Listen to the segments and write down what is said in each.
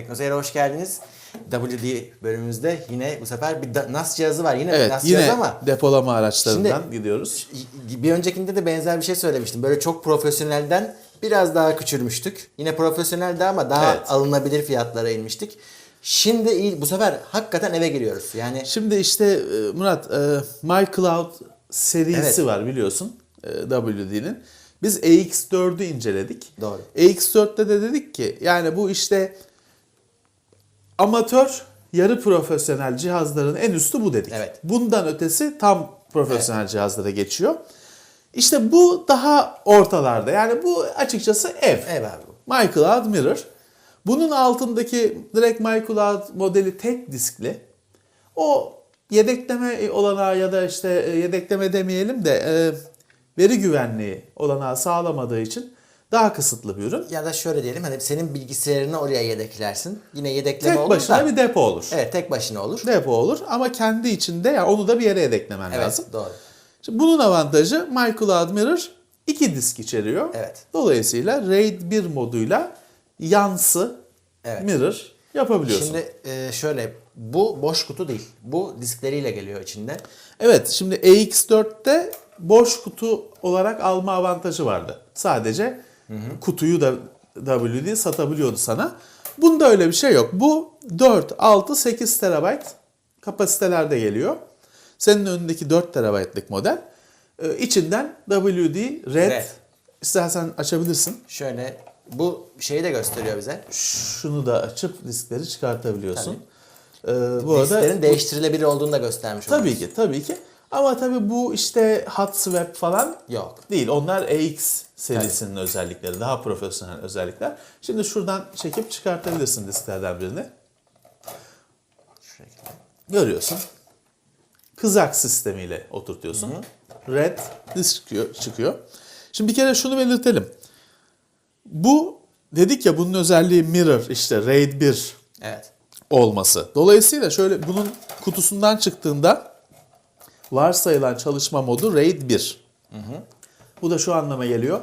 Teknoseyir'e hoş geldiniz. WD bölümümüzde yine bu sefer bir da- NAS cihazı var. Yine Evet NAS yine cihazı ama depolama araçlarından Şimdi- gidiyoruz. bir öncekinde de benzer bir şey söylemiştim. Böyle çok profesyonelden biraz daha küçülmüştük. Yine profesyoneldi ama daha Evet. alınabilir fiyatlara inmiştik. Şimdi iyi, bu sefer hakikaten eve giriyoruz. Yani Şimdi işte e, Murat e, MyCloud serisi Evet. var biliyorsun e, WD'nin. Biz EX4'ü inceledik. Doğru. EX4'te de dedik ki yani bu işte amatör yarı profesyonel cihazların en üstü bu dedik. Evet. Bundan ötesi tam profesyonel cihazlara geçiyor. İşte bu daha ortalarda. Yani bu açıkçası ev. ev abi bu. MyCloud Mirror. Bunun altındaki direkt MyCloud modeli tek diskli. O yedekleme olanağı ya da işte e, yedekleme demeyelim de e, veri güvenliği olanağı sağlamadığı için daha kısıtlı bir ürün. Ya da şöyle diyelim hani senin bilgisayarını oraya yedeklersin. Yine yedekleme Tek olur başına da. bir depo olur. Evet tek başına olur. Depo olur ama kendi içinde yani onu da bir yere yedeklemen Evet lazım. doğru. Şimdi bunun avantajı MyCloud Mirror iki disk içeriyor. Evet. Dolayısıyla RAID 1 moduyla yansı Evet. mirror yapabiliyorsun. Şimdi e, şöyle bu boş kutu değil. Bu diskleriyle geliyor içinde. Evet şimdi EX4'te boş kutu olarak alma avantajı vardı. Sadece kutuyu da WD satabiliyordu sana. Bunda öyle bir şey yok. Bu 4, 6, 8 terabayt kapasitelerde geliyor. Senin önündeki 4 terabaytlık model. Ee, içinden WD Red. Red. İstersen açabilirsin. Şöyle bu şeyi de gösteriyor bize. Şunu da açıp diskleri çıkartabiliyorsun. Ee, bu arada Disklerin değiştirilebilir olduğunu da göstermiş Tabii oluyoruz. ki, tabii ki. Ama tabii bu işte hot swap falan Yok. değil. Onlar AX serisinin özellikleri. Daha profesyonel özellikler. Şimdi şuradan çekip çıkartabilirsin disklerden birini. Görüyorsun. Kızak sistemiyle oturtuyorsun. Red disk çıkıyor, çıkıyor. Şimdi bir kere şunu belirtelim. Bu dedik ya bunun özelliği mirror işte RAID 1 Evet. olması. Dolayısıyla şöyle bunun kutusundan çıktığında varsayılan çalışma modu RAID 1. Bu da şu anlama geliyor.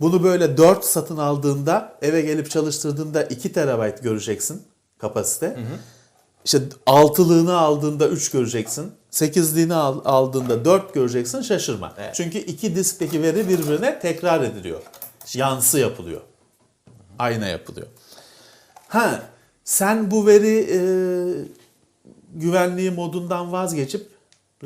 Bunu böyle 4 satın aldığında eve gelip çalıştırdığında 2 terabayt göreceksin kapasite. İşte altılığını aldığında 3 göreceksin. 8'liğini al- aldığında 4 göreceksin şaşırma. Evet. Çünkü iki diskteki veri birbirine tekrar ediliyor. Yansı yapılıyor. Ayna yapılıyor. Ha, sen bu veri e, güvenliği modundan vazgeçip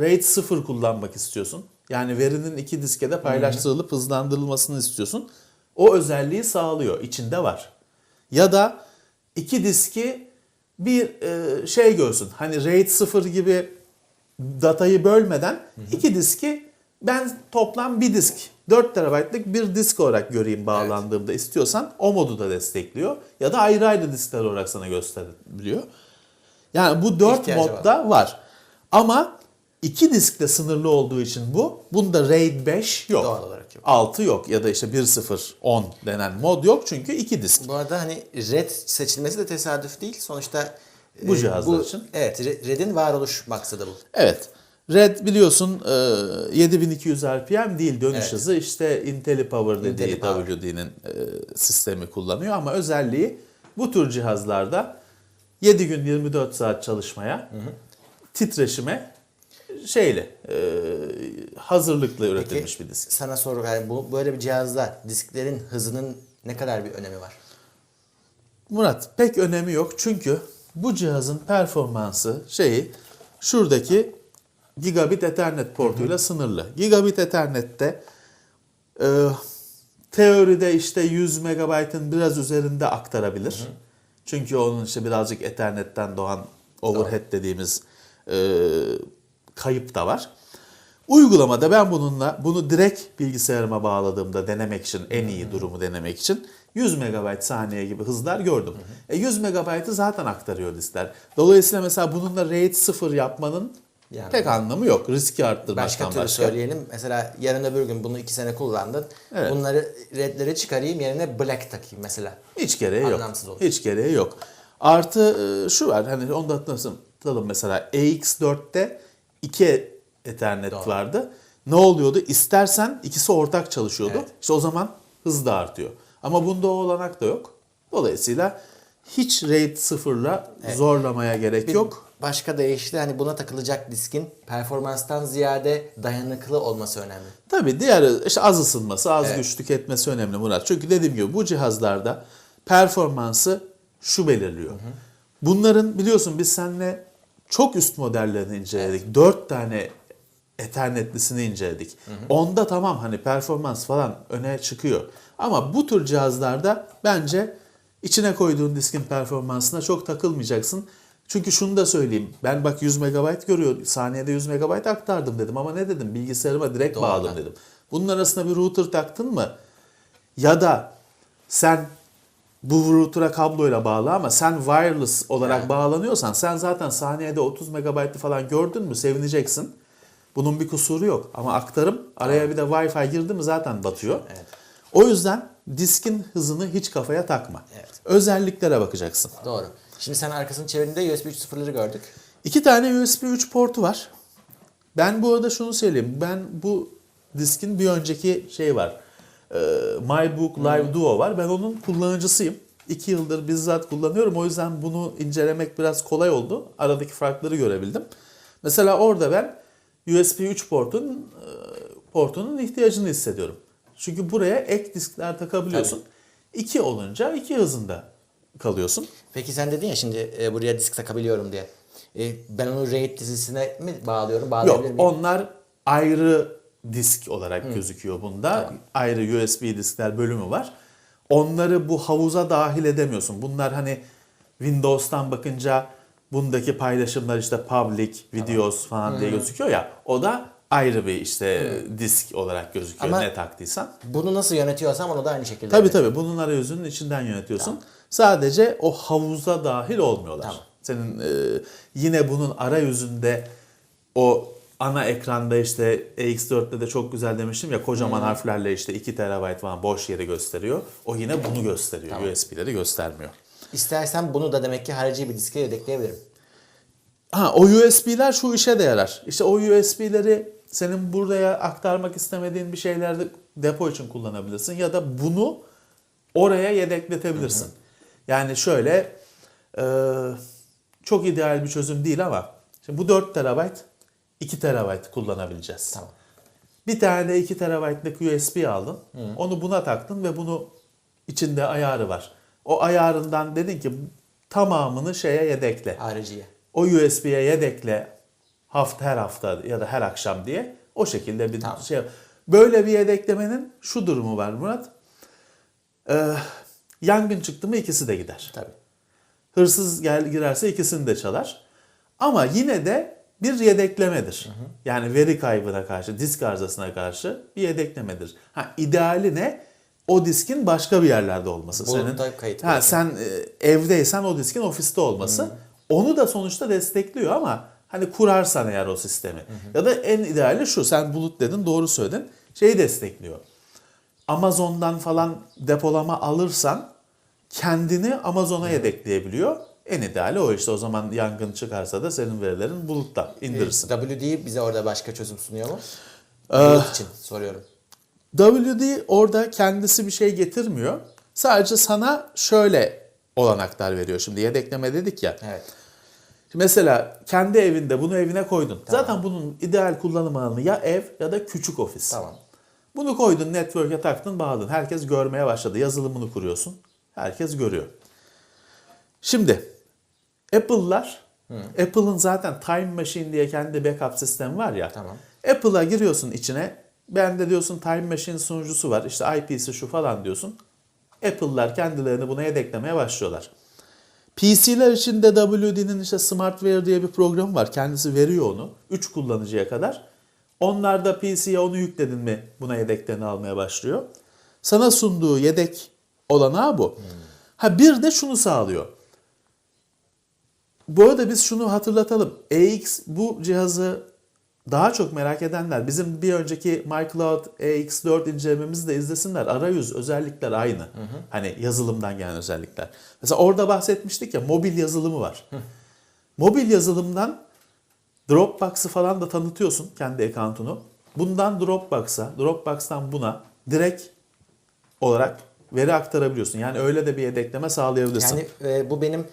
RAID 0 kullanmak istiyorsun. Yani verinin iki diskede paylaştırılıp hızlandırılmasını istiyorsun. O özelliği sağlıyor. içinde var. Ya da iki diski bir e, şey görsün. Hani RAID 0 gibi datayı bölmeden iki diski ben toplam bir disk 4 terabaytlık bir disk olarak göreyim bağlandığımda istiyorsan o modu da destekliyor. Ya da ayrı ayrı diskler olarak sana gösterebiliyor. Yani bu 4 İhtiyacı modda var. Ama iki diskle sınırlı olduğu için bu. Bunda RAID 5 yok. Doğal olarak yok. 6 yok ya da işte 1 0 10 denen mod yok çünkü iki disk. Bu arada hani red seçilmesi de tesadüf değil. Sonuçta e, Bu cihazlar için. Evet, Re- red'in varoluş maksadı bu. Evet. Red biliyorsun e, 7200 RPM değil dönüş Evet. hızı işte IntelliPower dediği. WD'nin e, sistemi kullanıyor ama özelliği bu tür cihazlarda 7 gün 24 saat çalışmaya titreşime şeyle e, hazırlıkla üretilmiş bir disk. Sana soru yani bu böyle bir cihazda disklerin hızının ne kadar bir önemi var? Murat pek önemi yok çünkü bu cihazın performansı şeyi şuradaki gigabit ethernet portuyla sınırlı. Gigabit ethernette e, teoride işte 100 megabaytın biraz üzerinde aktarabilir. Çünkü onun işte birazcık ethernetten doğan overhead dediğimiz e, kayıp da var. Uygulamada ben bununla bunu direkt bilgisayarıma bağladığımda denemek için en iyi durumu denemek için 100 megabayt saniye gibi hızlar gördüm. E 100 megabaytı zaten aktarıyor diskler. Dolayısıyla mesela bununla RAID 0 yapmanın Yani- pek anlamı yok. Riski Başka arttırmaktan türlü başka. söyleyelim. Mesela yarın öbür gün bunu iki sene kullandın. Evet. Bunları redleri çıkarayım yerine black takayım mesela. Hiç gereği yok. Anlamsız olur. Hiç gereği yok. Artı e, şu var hani onu da hatırlatalım mesela EX4'te iki Ethernet Doğru. vardı. Ne oluyordu? İstersen ikisi ortak çalışıyordu. Evet. İşte o zaman hız da artıyor. Ama bunda o olanak da yok. Dolayısıyla hiç RAID sıfırla zorlamaya gerek Bir yok. Başka deyişle hani buna takılacak diskin performanstan ziyade dayanıklı olması önemli. Tabii diğer işte az ısınması, az Evet. güç tüketmesi önemli Murat. Çünkü dediğim gibi bu cihazlarda performansı şu belirliyor. Bunların biliyorsun biz seninle çok üst modellerini inceledik. Dört tane Ethernet'lisini inceledik. Onda tamam hani performans falan öne çıkıyor. Ama bu tür cihazlarda bence içine koyduğun diskin performansına çok takılmayacaksın. Çünkü şunu da söyleyeyim. Ben bak 100 MB görüyor. Saniyede 100 MB aktardım dedim ama ne dedim? Bilgisayarıma direkt Doğrudan. bağladım dedim. Bunun arasına bir router taktın mı? Ya da sen bu router'a kabloyla bağlı ama sen wireless olarak Yani. bağlanıyorsan sen zaten saniyede 30 MB'ı falan gördün mü sevineceksin. Bunun bir kusuru yok. Ama aktarım araya bir de Wi-Fi girdi mi zaten batıyor. Evet. O yüzden diskin hızını hiç kafaya takma. Evet. Özelliklere bakacaksın. Doğru. Şimdi sen arkasını çevirdiğinde USB 3.0'ları gördük. İki tane USB 3 portu var. Ben bu arada şunu söyleyeyim. Ben bu diskin bir önceki şey var. Ee, MyBook Live Duo var. Ben onun kullanıcısıyım. İki yıldır bizzat kullanıyorum. O yüzden bunu incelemek biraz kolay oldu. Aradaki farkları görebildim. Mesela orada ben USB 3 portun e, portunun ihtiyacını hissediyorum. Çünkü buraya ek diskler takabiliyorsun. İki olunca iki hızında kalıyorsun. Peki sen dedin ya şimdi e, buraya disk takabiliyorum diye. E, ben onu RAID dizisine mi bağlıyorum? Yok miyim? onlar ayrı disk olarak gözüküyor bunda. Ayrı USB diskler bölümü var. Onları bu havuza dahil edemiyorsun. Bunlar hani Windows'tan bakınca bundaki paylaşımlar işte public, videos falan diye gözüküyor ya. O da ayrı bir işte disk olarak gözüküyor Ama- ne taktıysan. Bunu nasıl yönetiyorsam onu da aynı şekilde. Tabii tabii bunun arayüzünün içinden yönetiyorsun. Sadece o havuza dahil olmuyorlar. Tamam. Senin e, yine bunun arayüzünde o ana ekranda işte EX4'te de çok güzel demiştim ya kocaman harflerle işte 2 TB falan boş yeri gösteriyor. O yine bunu gösteriyor. USB'leri göstermiyor. İstersen bunu da demek ki harici bir diske yedekleyebilirim. Ha o USB'ler şu işe de yarar. İşte o USB'leri senin buraya aktarmak istemediğin bir şeylerde depo için kullanabilirsin ya da bunu oraya yedekletebilirsin. Yani şöyle e, çok ideal bir çözüm değil ama şimdi bu 4 TB 2 TB kullanabileceğiz. Tamam. Bir tane de 2 TB'lık USB aldın. Onu buna taktın ve bunu içinde ayarı var. O ayarından dedin ki tamamını şeye yedekle Hariciye. o USB'ye yedekle hafta her hafta ya da her akşam diye o şekilde bir Tamam. şey. Böyle bir yedeklemenin şu durumu var Murat. Ee, yangın çıktı mı ikisi de gider. Tabii. Hırsız gel girerse ikisini de çalar. Ama yine de bir yedeklemedir. Yani veri kaybına karşı, disk arızasına karşı bir yedeklemedir. Ha ideali ne? O diskin başka bir yerlerde olması. Bulutta Senin, kayıt ha, sen e, evdeysen o diskin ofiste olması. Onu da sonuçta destekliyor ama hani kurarsan eğer o sistemi. Ya da en ideali şu sen bulut dedin doğru söyledin. Şeyi destekliyor. Amazon'dan falan depolama alırsan kendini Amazon'a yedekleyebiliyor. En ideali o işte o zaman yangın çıkarsa da senin verilerin bulutta indirirsin. WD bize orada başka çözüm sunuyor mu? Ee, Bulut için soruyorum. WD orada kendisi bir şey getirmiyor. Sadece sana şöyle olanaklar veriyor. Şimdi yedekleme dedik ya. Evet. Şimdi Mesela kendi evinde bunu evine koydun. Zaten bunun ideal kullanım alanı ya ev ya da küçük ofis. Tamam. Bunu koydun, network'e taktın, bağladın. Herkes görmeye başladı. Yazılımını kuruyorsun. Herkes görüyor. Şimdi Apple'lar, Apple'ın zaten Time Machine diye kendi backup sistemi var ya. Tamam. Apple'a giriyorsun içine. Ben de diyorsun Time Machine sunucusu var. İşte IP'si şu falan diyorsun. Apple'lar kendilerini buna yedeklemeye başlıyorlar. PC'ler için de WD'nin işte Smartware diye bir program var. Kendisi veriyor onu 3 kullanıcıya kadar. Onlar da PC'ye onu yükledin mi buna yedeklerini almaya başlıyor. Sana sunduğu yedek olanağı bu. Ha bir de şunu sağlıyor. Bu arada biz şunu hatırlatalım. EX bu cihazı daha çok merak edenler bizim bir önceki MyCloud EX4 incelememizi de izlesinler. Arayüz özellikler aynı. Hani yazılımdan gelen özellikler. Mesela orada bahsetmiştik ya mobil yazılımı var. Mobil yazılımdan Dropbox'ı falan da tanıtıyorsun kendi account'unu. Bundan Dropbox'a, Dropbox'tan buna direkt olarak veri aktarabiliyorsun. Yani öyle de bir yedekleme sağlayabilirsin. Yani e, bu benim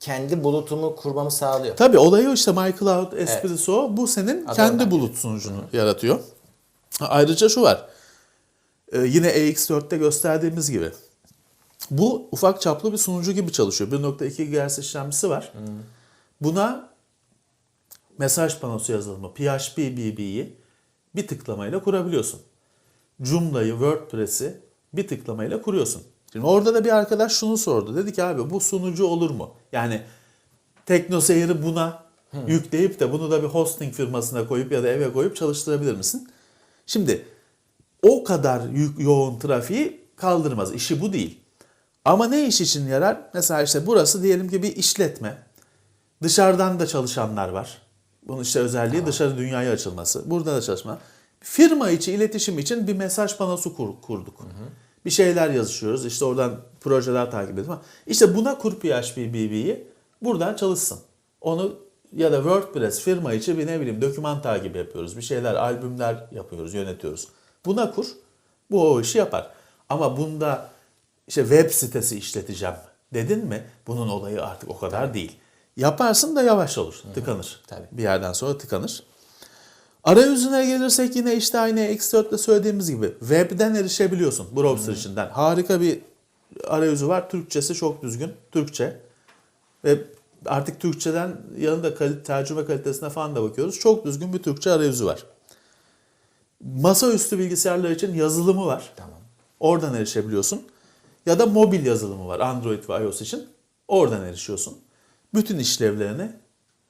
kendi bulutumu kurmamı sağlıyor. Tabii olayı işte MyCloud esprisi o. Bu senin Adı kendi oradan bulut sunucunu yaratıyor. Ayrıca şu var. Ee, yine EX4'te gösterdiğimiz gibi. Bu ufak çaplı bir sunucu gibi çalışıyor. 1.2 GHz işlemcisi var. Buna mesaj panosu yazılımı PHP BB'yi bir tıklamayla kurabiliyorsun. Joomla'yı, WordPress'i bir tıklamayla kuruyorsun. Şimdi orada da bir arkadaş şunu sordu. Dedi ki abi bu sunucu olur mu? Yani TeknoSeyir'i buna yükleyip de bunu da bir hosting firmasına koyup ya da eve koyup çalıştırabilir misin? Şimdi o kadar yük, yoğun trafiği kaldırmaz. İşi bu değil. Ama ne iş için yarar? Mesela işte burası diyelim ki bir işletme. Dışarıdan da çalışanlar var. Bunun işte özelliği dışarı dünyaya açılması. Burada da çalışma. Firma içi iletişim için bir mesaj panosu kur- kurduk. Bir şeyler yazışıyoruz. İşte oradan projeler takip ediyoruz. İşte buna kur PHP BB'yi buradan çalışsın. Onu ya da WordPress firma içi bir ne bileyim doküman takibi yapıyoruz. Bir şeyler, albümler yapıyoruz, yönetiyoruz. Buna kur. Bu o işi yapar. Ama bunda işte web sitesi işleteceğim dedin mi bunun olayı artık o kadar değil. Yaparsın da yavaş olur. Tıkanır. Tabii. Bir yerden sonra tıkanır. Arayüzüne gelirsek yine işte aynı X4'te söylediğimiz gibi webden erişebiliyorsun browser içinden. Harika bir arayüzü var. Türkçesi çok düzgün. Türkçe. Ve artık Türkçeden yanında kal- tercüme kalitesine falan da bakıyoruz. Çok düzgün bir Türkçe arayüzü var. Masaüstü bilgisayarlar için yazılımı var. Tamam. Oradan erişebiliyorsun. Ya da mobil yazılımı var Android ve iOS için. Oradan erişiyorsun. Bütün işlevlerini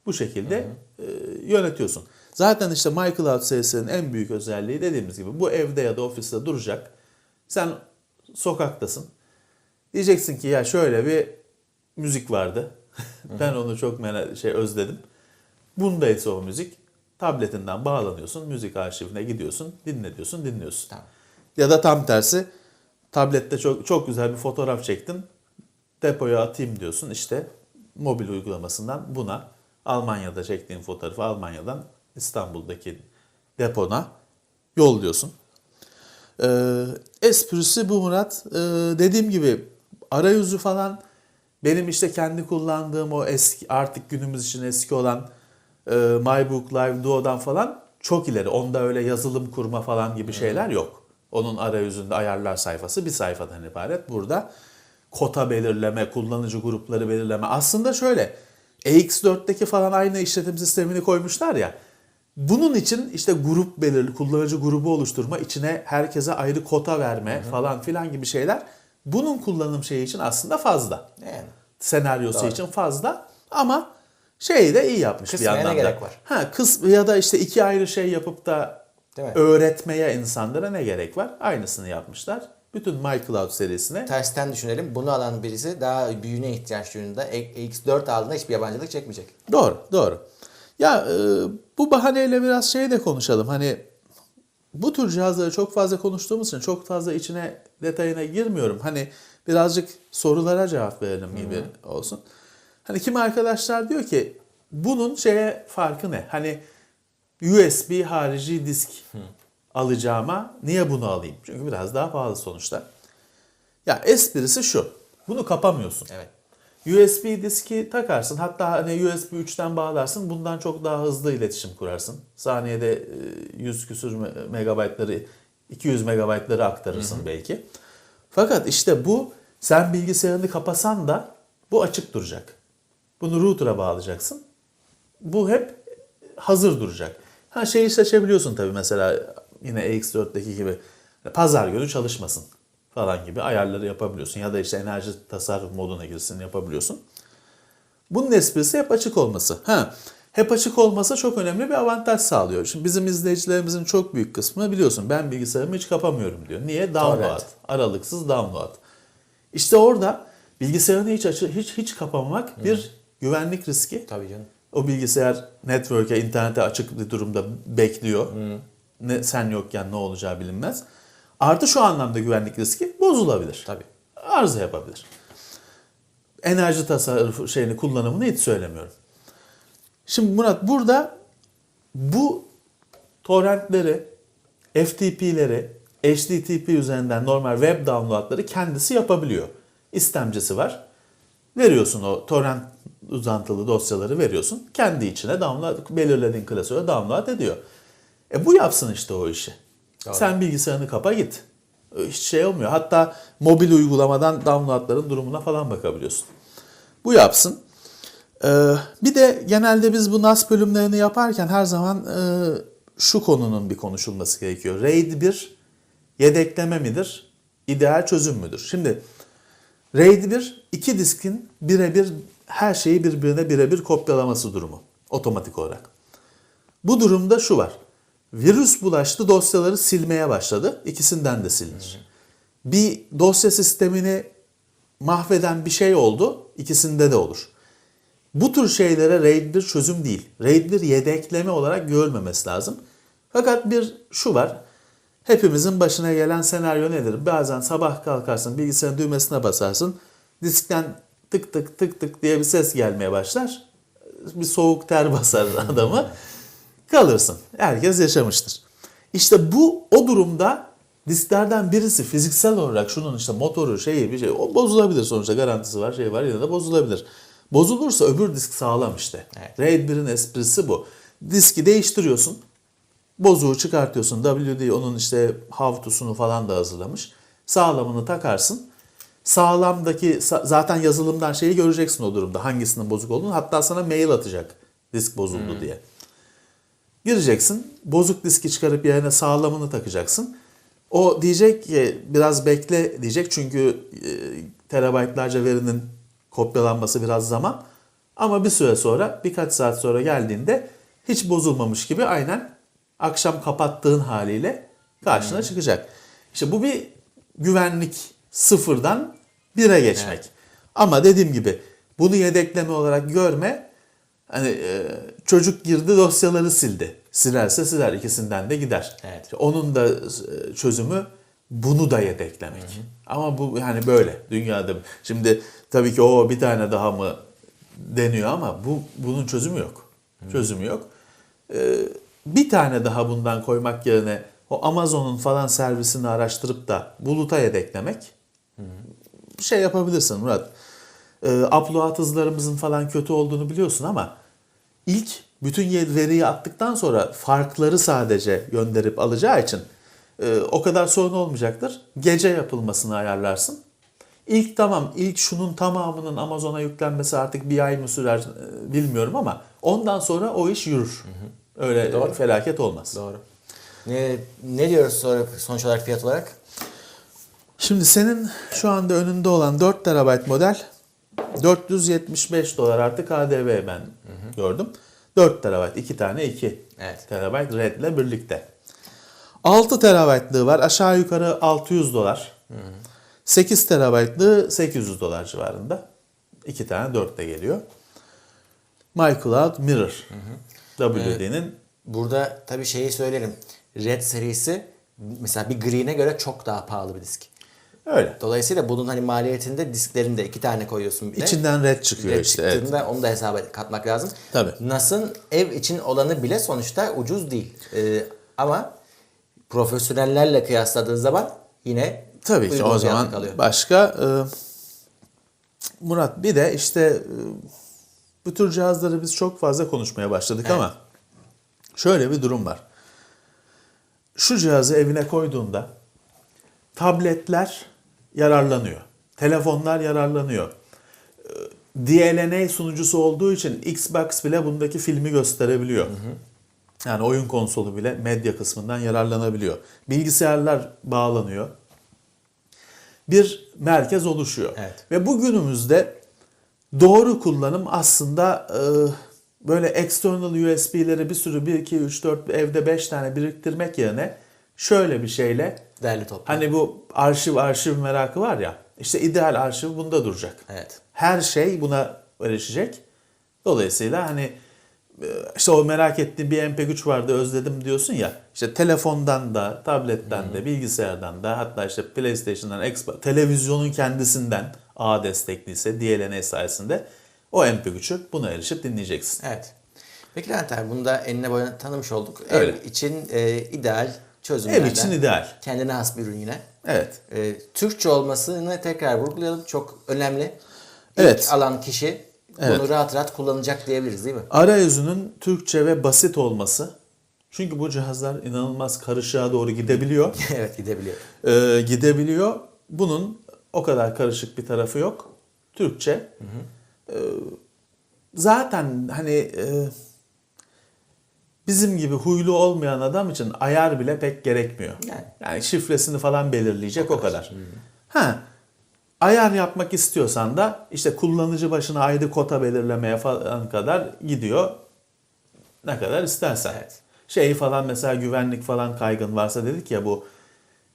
bu şekilde e, yönetiyorsun. Zaten işte MyCloud serisinin en büyük özelliği dediğimiz gibi bu evde ya da ofiste duracak. Sen sokaktasın. Diyeceksin ki ya şöyle bir müzik vardı. ben onu çok merak, şey özledim. Bundaysa o müzik tabletinden bağlanıyorsun. Müzik arşivine gidiyorsun. Dinle diyorsun, dinliyorsun. Tamam. Ya da tam tersi tablette çok çok güzel bir fotoğraf çektin. Depoya atayım diyorsun. İşte mobil uygulamasından buna Almanya'da çektiğin fotoğrafı Almanya'dan İstanbul'daki depona yolluyorsun. Ee, esprisi bu Murat. Ee, dediğim gibi arayüzü falan benim işte kendi kullandığım o eski artık günümüz için eski olan e, MyBook Live Duo'dan falan çok ileri. Onda öyle yazılım kurma falan gibi şeyler yok. Onun arayüzünde ayarlar sayfası bir sayfadan ibaret. Burada kota belirleme, kullanıcı grupları belirleme. Aslında şöyle EX4'teki falan aynı işletim sistemini koymuşlar ya. Bunun için işte grup belirli, kullanıcı grubu oluşturma, içine herkese ayrı kota verme falan filan gibi şeyler. Bunun kullanım şeyi için aslında fazla. Yani. Senaryosu Doğru. için fazla ama şeyi de iyi yapmış Kısmaya bir yandan da. gerek var? Ha, kıs ya da işte iki ayrı şey yapıp da Değil mi? öğretmeye insanlara ne gerek var? Aynısını yapmışlar. Bütün MyCloud serisine Tersten düşünelim. Bunu alan birisi daha büyüğüne ihtiyaç duyduğunda E- X4 aldığında hiçbir yabancılık çekmeyecek. Doğru, doğru. Ya e, bu bahaneyle biraz şey de konuşalım. Hani bu tür cihazları çok fazla konuştuğumuz için çok fazla içine detayına girmiyorum. Hani birazcık sorulara cevap verelim gibi olsun. Hani kim arkadaşlar diyor ki bunun şeye farkı ne? Hani USB harici disk alacağıma niye bunu alayım? Çünkü biraz daha pahalı sonuçta. Ya esprisi şu. Bunu kapamıyorsun. Evet. USB diski takarsın. Hatta hani USB 3'ten bağlarsın. Bundan çok daha hızlı iletişim kurarsın. Saniyede e, 100 küsür me- megabaytları 200 megabaytları aktarırsın belki. Fakat işte bu sen bilgisayarını kapasan da bu açık duracak. Bunu router'a bağlayacaksın. Bu hep hazır duracak. Ha şeyi seçebiliyorsun tabii mesela yine EX4'teki gibi pazar günü çalışmasın falan gibi ayarları yapabiliyorsun. Ya da işte enerji tasarruf moduna girsin yapabiliyorsun. Bunun esprisi hep açık olması. Ha, hep açık olması çok önemli bir avantaj sağlıyor. Şimdi bizim izleyicilerimizin çok büyük kısmı biliyorsun ben bilgisayarımı hiç kapamıyorum diyor. Niye? Download. Torrent. Aralıksız download. İşte orada bilgisayarını hiç açı, hiç hiç kapamamak bir güvenlik riski. Tabii canım. O bilgisayar network'e, internete açık bir durumda bekliyor. Ne, sen yokken ne olacağı bilinmez. Artı şu anlamda güvenlik riski bozulabilir. Tabii. Arıza yapabilir. Enerji tasarrufu şeyini kullanımını hiç söylemiyorum. Şimdi Murat burada bu torrentleri, FTP'leri HTTP üzerinden normal web downloadları kendisi yapabiliyor. İstemcisi var. Veriyorsun o torrent uzantılı dosyaları veriyorsun. Kendi içine download, belirlediğin klasöre download ediyor. E bu yapsın işte o işi. Doğru. Sen bilgisayarını kapa git. Hiç şey olmuyor. Hatta mobil uygulamadan downloadların durumuna falan bakabiliyorsun. Bu yapsın. Ee, bir de genelde biz bu NAS bölümlerini yaparken her zaman e, şu konunun bir konuşulması gerekiyor. RAID 1 yedekleme midir? İdeal çözüm müdür? Şimdi RAID 1 iki diskin birebir her şeyi birbirine birebir kopyalaması durumu otomatik olarak. Bu durumda şu var. Virüs bulaştı dosyaları silmeye başladı. İkisinden de silinir. Bir dosya sistemini mahveden bir şey oldu. ikisinde de olur. Bu tür şeylere RAID 1 çözüm değil. RAID 1 yedekleme olarak görmemesi lazım. Fakat bir şu var. Hepimizin başına gelen senaryo nedir? Bazen sabah kalkarsın bilgisayarın düğmesine basarsın. Diskten tık tık tık tık diye bir ses gelmeye başlar. Bir soğuk ter basar adamı. Kalırsın. Herkes yaşamıştır. İşte bu o durumda disklerden birisi fiziksel olarak şunun işte motoru şeyi bir şey o bozulabilir sonuçta garantisi var şey var yine de bozulabilir. Bozulursa öbür disk sağlam işte. Evet. RAID 1'in esprisi bu. Diski değiştiriyorsun. Bozuğu çıkartıyorsun. WD onun işte havtusunu falan da hazırlamış. Sağlamını takarsın. Sağlamdaki sa- zaten yazılımdan şeyi göreceksin o durumda. Hangisinin bozuk olduğunu. Hatta sana mail atacak. Disk bozuldu diye. Gireceksin. Bozuk diski çıkarıp yerine sağlamını takacaksın. O diyecek ki biraz bekle diyecek. Çünkü e, terabaytlarca verinin kopyalanması biraz zaman. Ama bir süre sonra birkaç saat sonra geldiğinde hiç bozulmamış gibi aynen akşam kapattığın haliyle karşına çıkacak. İşte bu bir güvenlik sıfırdan bire geçmek. Ama dediğim gibi bunu yedekleme olarak görme. Hani e, çocuk girdi dosyaları sildi. Silerse siler ikisinden de gider. Evet. Onun da e, çözümü bunu da yedeklemek. Ama bu yani böyle dünyada. Şimdi tabii ki o bir tane daha mı deniyor ama bu bunun çözümü yok. Çözümü yok. Ee, bir tane daha bundan koymak yerine o Amazon'un falan servisini araştırıp da buluta yedeklemek bir şey yapabilirsin Murat. Ee, upload hızlarımızın falan kötü olduğunu biliyorsun ama ilk bütün veriyi attıktan sonra farkları sadece gönderip alacağı için e, o kadar sorun olmayacaktır. Gece yapılmasını ayarlarsın. İlk tamam, ilk şunun tamamının Amazon'a yüklenmesi artık bir ay mı sürer e, bilmiyorum ama ondan sonra o iş yürür. Öyle Doğru. felaket olmaz. Doğru. Ne, ne diyoruz sonra sonuç olarak fiyat olarak? Şimdi senin şu anda önünde olan 4 TB model 475 dolar artı KDV ben gördüm. 4 TB, 2 tane 2 Evet. TB RAID ile birlikte. 6 TB'lığı var aşağı yukarı 600 dolar. 8 TB'lığı 800 dolar civarında. 2 tane 4 de geliyor. MyCloud Mirror. WD'nin Burada tabii şeyi söylerim. Red serisi mesela bir Green'e göre çok daha pahalı bir disk. Öyle. Dolayısıyla bunun hani maliyetinde disklerinde iki tane koyuyorsun bir de. İçinden red çıkıyor Red işte. Evet. çıktığında onu da hesaba katmak lazım. Tabii. NAS'ın ev için olanı bile sonuçta ucuz değil. Ee, ama profesyonellerle kıyasladığın zaman yine Tabii ki o zaman kalıyor. başka e, Murat bir de işte e, bu tür cihazları biz çok fazla konuşmaya başladık Evet. ama şöyle bir durum var. Şu cihazı evine koyduğunda tabletler yararlanıyor. Telefonlar yararlanıyor. E, DLNA sunucusu olduğu için Xbox bile bundaki filmi gösterebiliyor. Yani oyun konsolu bile medya kısmından yararlanabiliyor. Bilgisayarlar bağlanıyor. Bir merkez oluşuyor. Evet. Ve bugünümüzde doğru kullanım aslında e, böyle external USB'leri bir sürü 1, 2, 3, 4 evde 5 tane biriktirmek yerine şöyle bir şeyle Değerli toplu. hani bu arşiv arşiv merakı var ya işte ideal arşiv bunda duracak. Evet. Her şey buna erişecek. Dolayısıyla hani e, işte o merak ettiğin bir MP3 vardı özledim diyorsun ya. İşte telefondan da, tabletten de, bilgisayardan da hatta işte PlayStation'dan, Xbox, televizyonun kendisinden A destekliyse DLNA sayesinde o MP3'ü buna erişip dinleyeceksin. Evet. Peki Levent abi bunu da enine boyuna tanımış olduk. Öyle. Ev için e, ideal çözümlerden. Ev için ideal. Kendine has bir ürün yine. Evet. Ee, Türkçe olmasını tekrar vurgulayalım. Çok önemli. İlk Evet. alan kişi Evet. bunu rahat rahat kullanacak diyebiliriz değil mi? Arayüzünün Türkçe ve basit olması. Çünkü bu cihazlar inanılmaz karışığa doğru gidebiliyor. evet gidebiliyor. Ee, gidebiliyor. Bunun o kadar karışık bir tarafı yok. Türkçe. Ee, zaten hani e, bizim gibi huylu olmayan adam için ayar bile pek gerekmiyor. Yani. Yani şifresini falan belirleyecek o kadar. Ha. Ayar yapmak istiyorsan da işte kullanıcı başına ayrı kota belirlemeye falan kadar gidiyor. Ne kadar istersen. Evet. Şey falan mesela güvenlik falan kaygın varsa dedik ya bu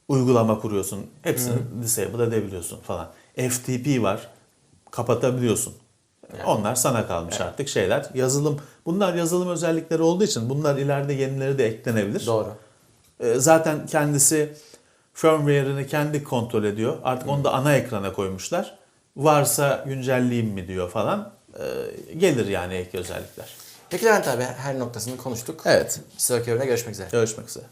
uygulama kuruyorsun. Hepsini disable edebiliyorsun falan. FTP var. Kapatabiliyorsun. Onlar sana kalmış artık şeyler. Yazılım. Bunlar yazılım özellikleri olduğu için bunlar ileride yenileri de eklenebilir. Doğru. Ee, Zaten kendisi firmware'ını kendi kontrol ediyor. Artık onu da ana ekrana koymuşlar. Varsa güncelleyeyim mi diyor falan. Ee, Gelir yani ek özellikler. Peki Levent abi her noktasını konuştuk. Evet. Bir sonraki bölümde görüşmek üzere. Görüşmek üzere.